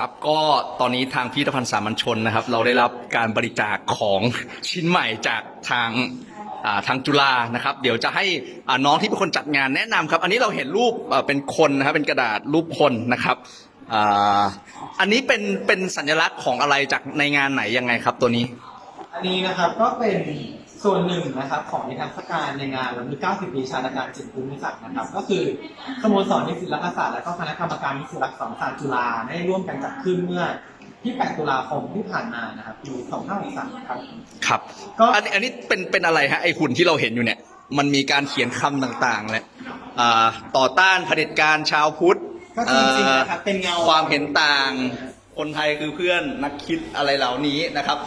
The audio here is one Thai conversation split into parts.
ครับก็ตอนนี้ทางพิพิธภัณฑ์สามัญชนนะครับ เราได้รับการบริจาคของชิ้นใหม่จากทางอ่าทางจุฬานะครับ เดี๋ยวจะให้อ่าน้องที่เป็นคนจัดงานแนะนำครับ อันนี้เราเห็นรูปเอ่อเป็นคนนะครับเป็นกระดาษรูปคนนะครับอ่าอันนี้เป็นเป็นสัญลักษณ์ของอะไรจากในงานไหนยังไงครับตัวนี้ อันนี้นะครับก็เป็น ส่วนหนึ่งนะครับของนิทรรศการในงานวันที่90 ปีชาตการจิตภูมิศักดิ์นะครับ ก็คือสโมสรนิสิตรัฐศาสตร์และก็คณะกรรมการนิสิตรัฐศาสตร์จุฬาได้ร่วมกันจัดขึ้นเมื่อที่ 8 ตุลาคมที่ผ่านมานะครับปี2563ครับ ครับ ก็อันนี้อันนี้เป็นเป็นอะไรฮะไอหุ่นที่เราเห็นอยู่เนี่ย มันมีการเขียนคำต่างๆเลยอ่าต่อต้านเผด็จการชาวพุทธก็จริงๆนะครับเป็นเงา ความเห็นต่าง คนไทยคือเพื่อนนักคิดอะไรเหล่านี้นะครับ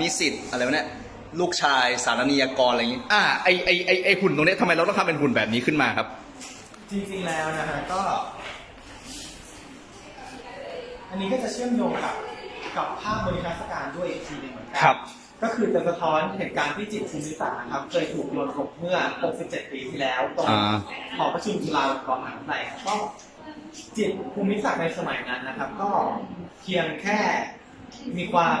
นิสิตอะไรวะเนี่ย ลูกชายสารนิยากรอะไรอย่างนี้ อ่าไอไอไอไอหุ่นตรงเนี้ยทำไมเราต้องทำเป็นหุ่นแบบนี้ขึ้นมาครับ จริงๆแล้วนะฮะก็ อันนี้ก็จะเชื่อมโยงกับกับภาพบริการการด้วยอีกทีหนึงเหมือนกัครับ ก็คือจะสะท้อนเหตุการณ์ที่จิตภูมิศาสตร์นะครับ เคยถูกโยนกบเมื่อ 67 ปีที่แล้วตรงอ่า หอประชุมจุฬาลงกรณ์มหาวิทยาลัยครับก็จิตภูมิศาสตร์ในสมัยนั้นนะครับ ก็เพียงแค่ มีความ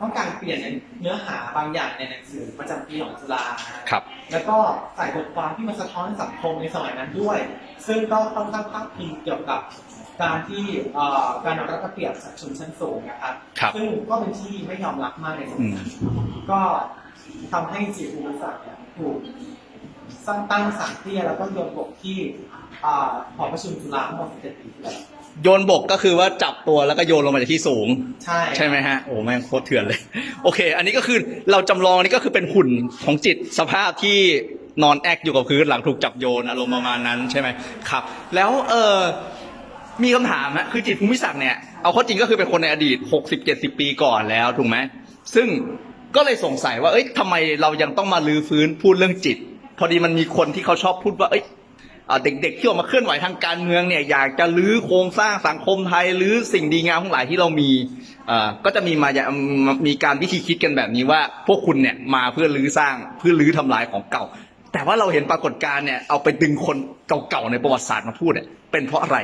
ต้องการเปลี่ยนเนื้อหาบางอย่างในหนังสือประจำปีของจุฬานะฮะครับ แล้วก็ใส่บทความที่มันสะท้อนสังคมในสมัยนั้นด้วย ซึ่งก็ค่อนข้างพาดพิงเกี่ยวกับการที่เอ่อการเอารัฐเปรียบจากชนชั้นสูงนะครับครับ ซึ่งก็เป็นที่ไม่ยอมรับมากในสอืมัยมนั้นก็ทำให้จิตภูมิศาสตร์เนี่ยถูกสร้างตั้งสารเตี้ยแล้วก็โยนบกที่อ่าหอประชุมจุฬาเมื่อ17ปีที่แล้ว โยนบกก็คือว่าจับตัวแล้วก็โยนลงมาจากที่สูง ใช่ใช่ไหมฮะโอ้แม่งโคตรเถื่อนเลย โอเค อันนี้ก็คือเราจำลองอันนี้ก็คือเป็นหุ่นของจิตสภาพที่นอนแอกอยู่กับพื้นหลังถูกจับโยนอารมณ์ประมาณนั้นใช่ไหมครับ แล้วเออมีคำถามฮะคือจิตภูมิศักดิ์เนี่ยเอาเข้อจริงก็คือเป็นคนในอดีต 60 70 ปีก่อนแล้วถูกไหมซึ่งก็เลยสงสัยว่าเอ้ยทำไมเรายังต้องมาลื้อฟื้นพูดเรื่องจิต พอดีมันมีคนที่เขาชอบพูดว่าเอ้ยอ่า เด็กๆที่ออกมาเคลื่อนไหวทางการเมืองเนี่ยอยากจะลื้อโครงสร้างสังคมไทยหรือสิ่งดีงามทั้งหลายที่เรามีก็จะมีมามีการวิธีคิดกันแบบนี้ว่า พวกคุณเนี่ยมาเพื่อลื้อสร้างเพื่อลื้อทำลายของเก่า แต่ว่าเราเห็นปรากฏการณ์เนี่ยเอาไปดึงคนเก่าๆในประวัติศาสตร์มาพูดเนี่ยเป็นเพราะอะไร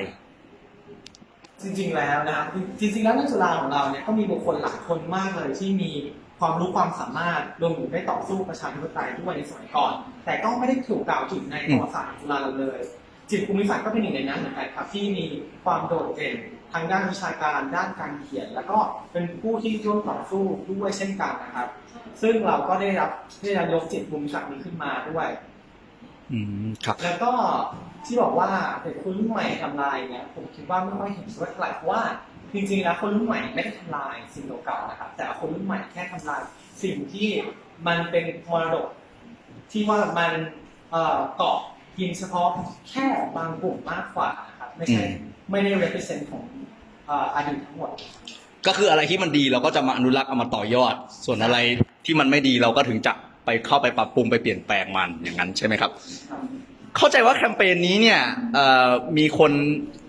จริงๆแล้วนะครับจริงๆแล้วในจุฬาของเราเนี่ยก็มีบุคคลหลายคนมากเลยที่มีความรู้ความสามารถรวมถึงได้ต่อสู้ประชาธิปไตยด้วยในสมัยก่อน แต่ก็ไม่ได้ถูกกล่าวถึงในประวัติศาสตร์จุฬาเราเลย จิตภูมิศาสตร์ก็เป็นหนึ่งในนั้นเหมือนกันครับที่มีความโดดเด่นทางด้านวิชาการด้านการเขียน แล้วก็เป็นผู้ที่ร่วมต่อสู้ด้วยเช่นกันนะครับ ซึ่งเราก็ได้รับได้รับยกจิตภูมิศาสตร์นี้ขึ้นมาด้วย อืมครับแล้วก็ที่บอกว่าเด็กคนรุ่นใหม่ทำลายเนี่ยผมคิดว่าไม่ค่อยเห็นด้วยเท่าไหร่เพราะว่าจริงๆแล้วคนรุ่นใหม่ไม่ได้ทำลายสิ่งเก่าๆนะครับ แต่คนรุ่นใหม่แค่ทำลายสิ่งที่มันเป็นมรดกที่ว่ามันเอ่อเกาะเพียงเฉพาะแค่บางกลุ่มมากกว่านะครับไม่ใช่อืมไม่ได้ represent ของเอ่ออดีตทั้งหมด ก็คืออะไรที่มันดีเราก็จะมาอนุรักษ์เอามาต่อยอด ส่วนอะไรที่มันไม่ดีเราก็ถึงจะ ไปเข้าไปปรับปรุงไปเปลี่ยนแปลงมันอย่างนั้นใช่ไหมครับ เข้าใจว่าแคมเปญนี้เนี่ยมีคน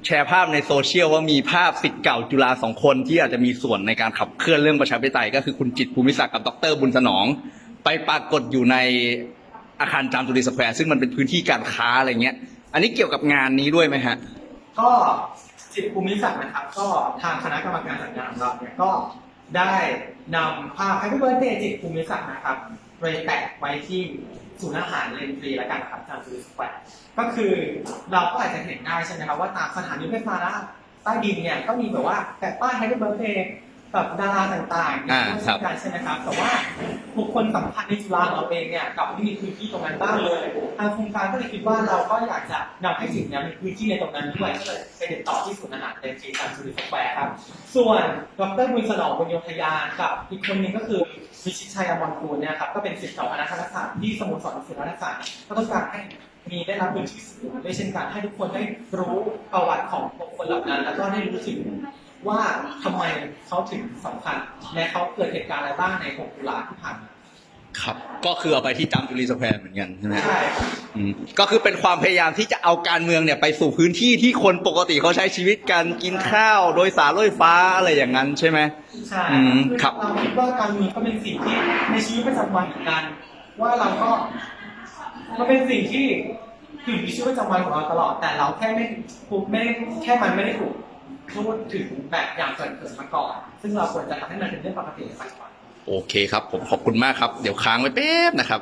แชร์ภาพในโซเชียลว่ามีภาพสิทธิ์เก่าจุฬาสองคนที่อาจจะมีส่วนในการขับเคลื่อนเรื่องประชาธิปไตยก็คือคุณจิตภูมิศักดิ์กับดรบุญสนอง ไปปรากฏอยู่ในอาคารจามจุรีสแควร์ซึ่งมันเป็นพื้นที่การค้าอะไรเงี้ย อันนี้เกี่ยวกับงานนี้ด้วยไหมฮะก็จิตภูมิศักดิ์นะครับ ก็ทางคณะกรรมการจัดงานของเราเนี่ยก็ ได้นำภาพ Happy Birthday จิตภูมิศักดิ์นะครับไปแปะไว้ที่ศูนย์อาหารเลนฟรีแล้วกันครับทางซูริสแควร์ก็คือเราก็อาจจะเห็นได้ใช่ไหมครับว่าตามสถานีรถไฟฟ้าใต้ดินเนี่ยก็มีแบบว่าแปะป้าย Happy Birthday กับดาราต่างๆอ่าด้วยครับเช่นกันใช่ไหมครับแต่ว่าบุคคลสำคัญในจุฬาเราเองเนี่ยกลับไม่มีพื้นที่ตรงนั้นบ้างเลยทางโครงการก็เลยคิดว่าเราก็อยากจะนำให้สิ่งนี้มีพื้นที่ในตรงนั้นด้วยก็เลยไปติดต่อที่ศูนย์อาหารเต็มทีทางซูริสแควร์ครับ ส่วนดรบุญสนองบุญโยธยานกับอีกคนหนึงก็คือวิชิตชัยอมรกูลเนี่ยครับก็เป็นศิษย์เก่าคณะคณะศาสตร์ที่สโมสรศิลปศาสตร์ก็ต้องการให้ มีได้รับพื้นที่สื่อด้วยเช่นกันให้ทุกคนได้รู้ประวัติของบุคคลเหล่านั้น แล้วก็ได้รู้ถึงว่าทำไมเขาถึงสำคัญและเขาเกิดเหตุการณ์อะไรบ้างใน6ตุลาที่ผ่านมาครับ ก็คือเอาไปที่จามจุรีสแควร์เหมือนกันใช่ไหมฮะใช่อืมก็คือเป็นความพยายามที่จะเอาการเมืองเนี่ยไปสู่พื้นที่ที่คนปกติเขาใช้ชีวิตกันกินข้าว โดยสารรถไฟฟ้าอะไรอย่างนั้นใช่ไหมใช่อืมครับเราคิดว่าการเมืองก็เป็นสิ่งที่ในชีวิตประจำวันเหมือนกัน ว่าเราก็ มันเป็นสิ่งที่อยู่ในชีวิตประจำวันของเราตลอด แต่เราแค่ไม่ถูกไม่ได้แค่มันไม่ได้ถูกพูดถึงแบบอย่างเกิดๆมาก่อน ซึ่งเราควรจะทำให้มันเป็นเรื่องปกติสักวัน โอเคครับ ผมขอบคุณมากครับ เดี๋ยวค้างไว้แป๊บนะครับ